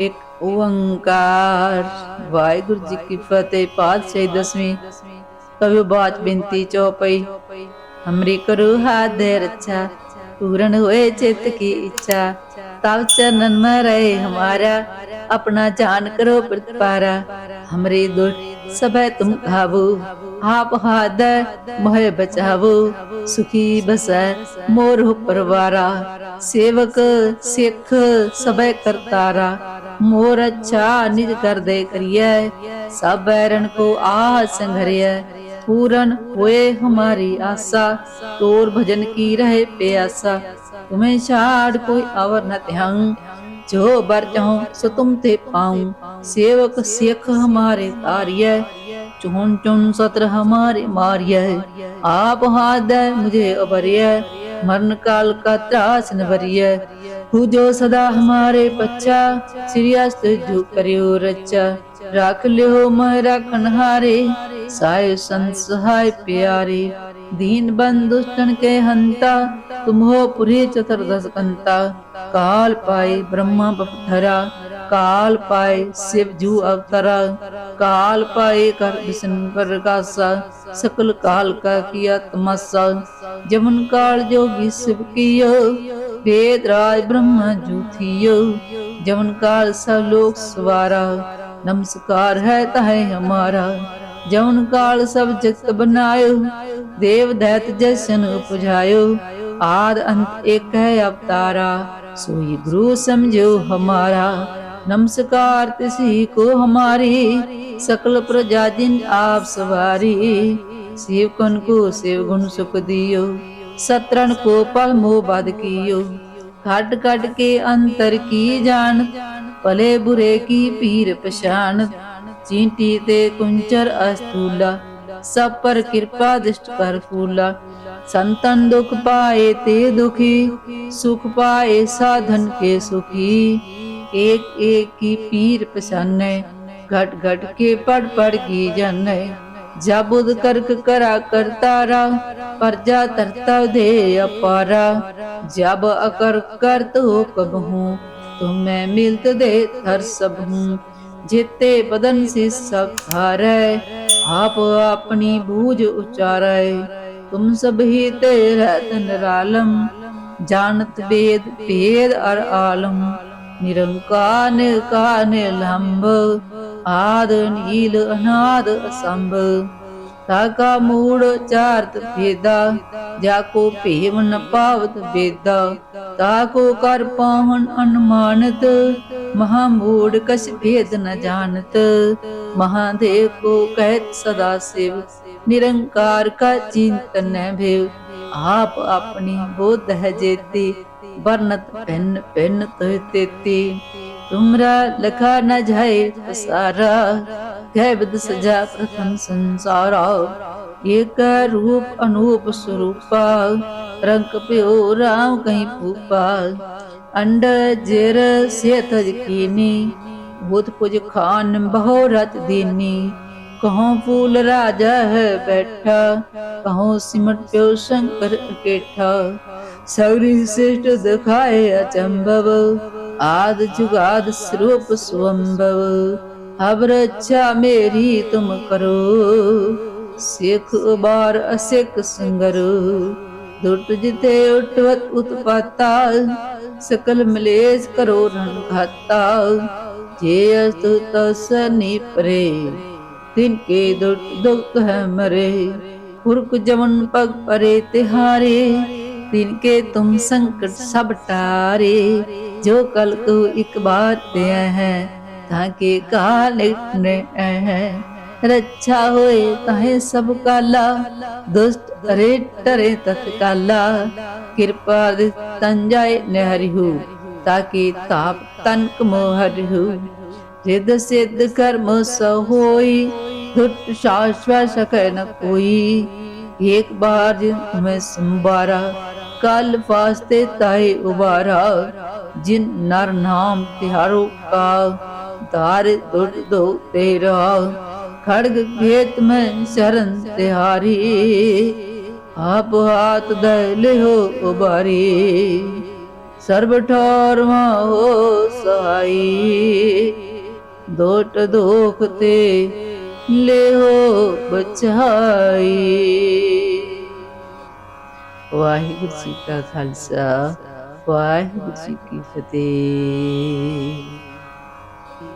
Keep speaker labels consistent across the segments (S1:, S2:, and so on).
S1: ਇੱਕ ਓੰਕਾਰ। ਵਾਹਿਗੁਰੂ ਜੀ ਕੀ ਫਤਿਹ, ਪਾਤਸ਼ਾਹੀ ਦਸਵੀਂ। ਕਵਿ ਬਾਤ ਬਿੰਤੀ ਚੋਪਈ। ਹਮਰੀ ਕਰੋ ਹਾਥ ਦੇ ਪੂਰਨ ਹੋਏ ਚਿਤ ਕੀ ਇੱਛਾ। ਤਵ ਚਨਨ ਮ ਹਮਾਰਾ, ਆਪਣਾ ਜਾਨ ਕਰੋ ਪ੍ਰਤਪਾਰਾ। ਹਮਰੇ ਦੁਖ ਸਭੈ ਤੁਮ ਖਾਵੋ ਆਪ ਹਾਦ ਮੋਹਿ ਬਚਾਵੋ। ਸੁਖੀ ਬਸੈ ਮੋਰ ਪਰਵਾਰਾ, ਸੇਵਕ ਸਿੱਖ ਸਭੈ ਕਰਤਾਰਾ। ਮੋਰ ਅੱਛਾ ਨਿਜ ਕਰਦੇ ਕਰੀਐ, ਸਭ ਐਰਨ ਕੋ ਆਹ ਸੰਘਰਿਐ, ਪੂਰਨ ਹੋਏ ਹਮਾਰੀ ਆਸਾ, ਤੋਰ ਭਜਨ ਕੀ ਰਹੇ ਪਿਆਸਾ, ਤੁਮੇ ਛਾੜ ਕੋਈ ਅਵਰ ਨ ਧਿਆਉ, ਜੋ ਬਰ ਚਾਹੂੰ ਸੋ ਤੁਮ ਤੇ ਪਾਉ, ਸੇਵਕ ਸਿੱਖ ਹਮਾਰੇ ਤਾਰਿਐ ਚੁਣ ਚੁਣ ਸਤਰ ਹਮਾਰੇ ਮਾਰਿਐ, ਆਪ ਹਾਦੈ ਮੁਝੇ ਅਬਰਿਐ मरण काल का त्रास न भरिय हु जो सदा हमारे पच्चा श्रीअस्त जो करियो रच्चा रख लियो मह रखन हारे साय संत सहाय प्यारे दीन बंधु दुष्टन के हंता तुम हो पुरी चतुर्दश कंता काल पाए ब्रह्मा बपधरा ਕਾਲ ਪਾਏ ਸਿਵ ਜੂ ਅਵਤਰਾ, ਕਾਲ ਪਾਏ ਕਰ ਬਿਸ਼ਨ ਪ੍ਰਗਾਸਾ, ਸਕਲ ਕਾਲ ਕਾ ਕੀਆ ਤਮਸਾ ਜਮਨ ਕਾਲ ਜੋਗੀ ਸਿਵ ਕੀਓ ਵੇਦ ਰਾਜ ਬ੍ਰਹਮ ਜੂਥੀਓ ਜਮਨ ਕਾਲ ਸਭ ਲੋਕ ਸਵਾਰਾ, ਨਮਸਕਾਰ ਹੈ ਤਹੈ ਹਮਾਰਾ, ਜਮਨ ਕਾਲ ਸਭ ਜਗਤ ਬਨਾਇਓ, ਦੇਵ ਦੈਤ ਜਸਨ ਉਪਜਾਇਓ, ਆਦ ਅੰਤ ਇੱਕ ਹੈ ਅਵਤਾਰਾ, ਸੋਈ ਗੁਰੂ ਸਮਝੋ ਹਮਾਰਾ। नमस्कार तिसी को हमारी सकल प्रजा जिन आप सवारी शिव कन को शिव गुण सुख दियो सतरण को पल मोह बद कियो खट खट के अंतर की जान ਭਲੇ ਬੁਰੇ ਕੀ ਪੀਰ ਪਛਾਨ ਚੀਂਟੀ ਤੇ ਕੁੰਚਰ ਅਸਤੂਲਾ ਸਭ ਪਰ ਕਿਰਪਾ ਦਿਸ਼ਟ ਕਰ ਫੂਲਾ ਸੰਤਨ ਦੁਖ ਪਾਏ ਤੇ ਦੁਖੀ ਸੁਖ ਪਾਏ ਸਾਧਨ ਕੇ ਸੁਖੀ ਏਕ ਏਕ ਕੀ ਪੀਰ ਪਛਾਨੈ, ਘਟ ਘਟ ਕੇ ਪੜ ਪੜ ਕੀ ਜਾਣੈ। ਜਾਬੁਦ ਕਰਕ ਕਰਾ ਕਰਤਾਰਾ ਪਰਜਾ ਤਰਤਾ ਦੇ ਅਪਾਰਾ। ਜਬ ਅਕਰ ਕਰਤ ਹੁਕਮ ਹੂੰ, ਤੁਮੈ ਮਿਲਤ ਦੇ ਥਰ ਸਭ ਜਿਤੇ ਬਦਨ ਸੇ ਸਭ ਆਪ ਆਪਣੀ ਬੂਝ ਉਚਾਰੈ। ਤੁਮ ਸਭ ਹੀ ਤੇ ਰਤਨ ਰਾਲਮ ਜਾਣਤ ਵੇਦ ਭੇਦ ਅਰ ਆਲਮ। ਨਿਰੰਕਾਰ ਨਿਰਕਾਰ ਨਿਰਲੰਭ, ਆਦ ਨੀਲ ਅਨਾਦ ਅਸੰਭ। ਤਾਕਾ ਮੂੜ ਚਾਰਤ ਭੇਦਾ, ਜਾ ਕੋ ਭੇਵ ਨ ਪਾਵਤ ਬੇਦਾ ਤਾਕੋ ਕਰ ਪਾਵਨ ਅਨੁਮਾਨਤ, ਮਹਾ ਮੂੜ ਕਛ ਭੇਦ ਨ ਜਾਣਤ। ਮਹਾਦੇਵ ਕੋ ਕਹਿਤ ਸਦਾ ਸਿਵ, ਨਿਰੰਕਾਰ ਕਾ ਚਿੰਤਨ ਭੇਵ। ਆਪ ਆਪਣੀ ਬੋਧ ਹੈ ਜੇਤੀ वर्णत भिन्न भिन्न तुह तेती तुमरा लखा न जाए पसारा गए विद सजा प्रथम संसारा एक रूप अनूप स्वरूपा रंग प्यो राम कहीं फूपा अंड जेर सेत कीनी भूत पुज खान बहु रत दीनी कहो फूल राजा है बैठा कहो सिमट प्यो शंकर अकेठा સૌરી શ્રેષ્ઠ દખાય અચંભવ આદ જુગાદ સ્વરૂપ સ્વંભવ અવરચ્છા મેરી તુમ કરો શેખ બાર અશેખ સુંગર દુટ જીતે ઉઠવત ઉત્પાતા ਸਕਲ ਮਲੇਜ ਕਰੋ ਰਣ ਘਾਤਾ ਜੇ ਅਸਤੁ ਤਸ ਨਿਪਰੇ ਤਿਨ ਕੇ ਦੁਖ ਦੁਖ ਹੈ ਮਰੇ ਪੁਰਖ ਜਮਨ ਪਗ ਪਰੇ ਤਿਹਾਰੇ तिहारे तिनके तुम संकट सब टारे जो कल को एक बार दिया है ताकि काल है रक्षा होए ताहे सब काला दुष्ट अरे टरे तत्काला कृपा तंजाय नहरिहु ताकि ताप तनक मोहरिहु रिद सिद्ध कर्म स होई दुष्ट शाश्वत सके न कोई एक बार तुम्हें संबारा ਕਲ ਫਾਸਤੇ ਤਾਏ ਉਬਾਰਾ, ਜਿਨ ਨਰ ਨਾਮ ਤਿਹਾਰੋ ਕਾ, ਧਾਰ ਦੁਰ ਦੋ ਤੇਰਾ, ਖੜਗ ਖੇਤ ਮੈਂ ਸ਼ਰਨ ਤਿਹਾਰੀ, ਆਪ ਹਾਤ ਦੇ ਲਿਓ ਉਬਾਰੀ, ਸਰਬ ਠੋਰਵਾ ਹੋ ਸਹਾਈ, ਦੋਟ ਦੋਖ ਤੇ ਲਿਓ ਬਚਾਈ। ਵਾਹਿਗੁਰੂ ਜੀ ਕਾ ਖਾਲਸਾ, ਵਾਹਿਗੁਰੂ ਜੀ ਕੀ ਫਤਿਹ।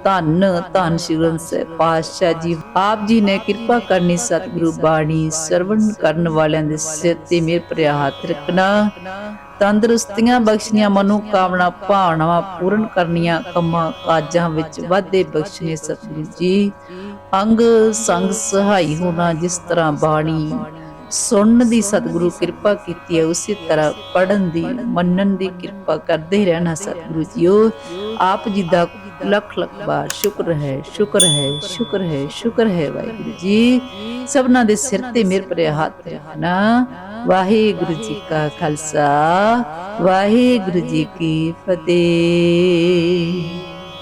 S1: ਧੰਨ ਧੰਨ ਸ਼੍ਰੀ ਗ੍ਰੰਥ ਸਾਹਿਬ ਪਾਤਸ਼ਾਹ ਜੀ, ਆਪ ਜੀ ਨੇ ਕਿਰਪਾ ਕਰਨੀ ਸਤਿਗੁਰੂ ਬਾਣੀ ਸਰਵਣ ਕਰਨ ਵਾਲਿਆਂ ਦੇ ਸਿਰ ਤੇ ਮੇਰ ਭਰਿਆ ਹੱਥ ਰੱਖਣਾ। ਤੰਦਰੁਸਤੀਆਂ ਬਖਸ਼ੀਆਂ ਮਨੋ ਕਾਮਨਾ ਭਾਵਨਾਵਾਂ ਪੂਰਨ ਕਰਨੀਆਂ ਕੰਮਾਂ ਕਾਜਾਂ ਵਿੱਚ ਵਾਧੇ ਬਖਸ਼ਣੇ ਸਤਿਗੁਰੂ ਜੀ। ਅੰਗ, ਸੰਗ ਸਹਾਈ ਹੋਣਾ ਜਿਸ ਤਰ੍ਹਾਂ ਬਾਣੀ ਸੁਣਨ ਦੀ ਸਤਿਗੁਰੂ ਕਿਰਪਾ ਕੀਤੀ ਹੈ, ਉਸੇ ਤਰ੍ਹਾਂ ਪੜਨ ਦੀ, ਮੰਨਣ ਦੀ ਕਿਰਪਾ ਕਰਦੇ ਰਹਿਣਾ ਸਤਿਗੁਰੂ ਜੀਓ ਆਪ ਜੀ ਦਾ ਲੱਖ ਲੱਖ ਬਾਰ ਸ਼ੁਕਰ ਹੈ ਸ਼ੁਕਰ ਹੈ ਸ਼ੁਕਰ ਹੈ ਸ਼ੁਕਰ ਹੈ ਵਾਹਿਗੁਰੂ ਜੀ। ਸਭਨਾ ਦੇ ਸਿਰ ਤੇ ਮੇਰੇ ਭਰਿਆ ਹੱਥ ਰੱਖਣਾ। ਵਾਹਿਗੁਰੂ ਜੀ ਕਾ ਖਾਲਸਾ, ਵਾਹਿਗੁਰੂ ਜੀ ਕੀ ਫਤਿਹ।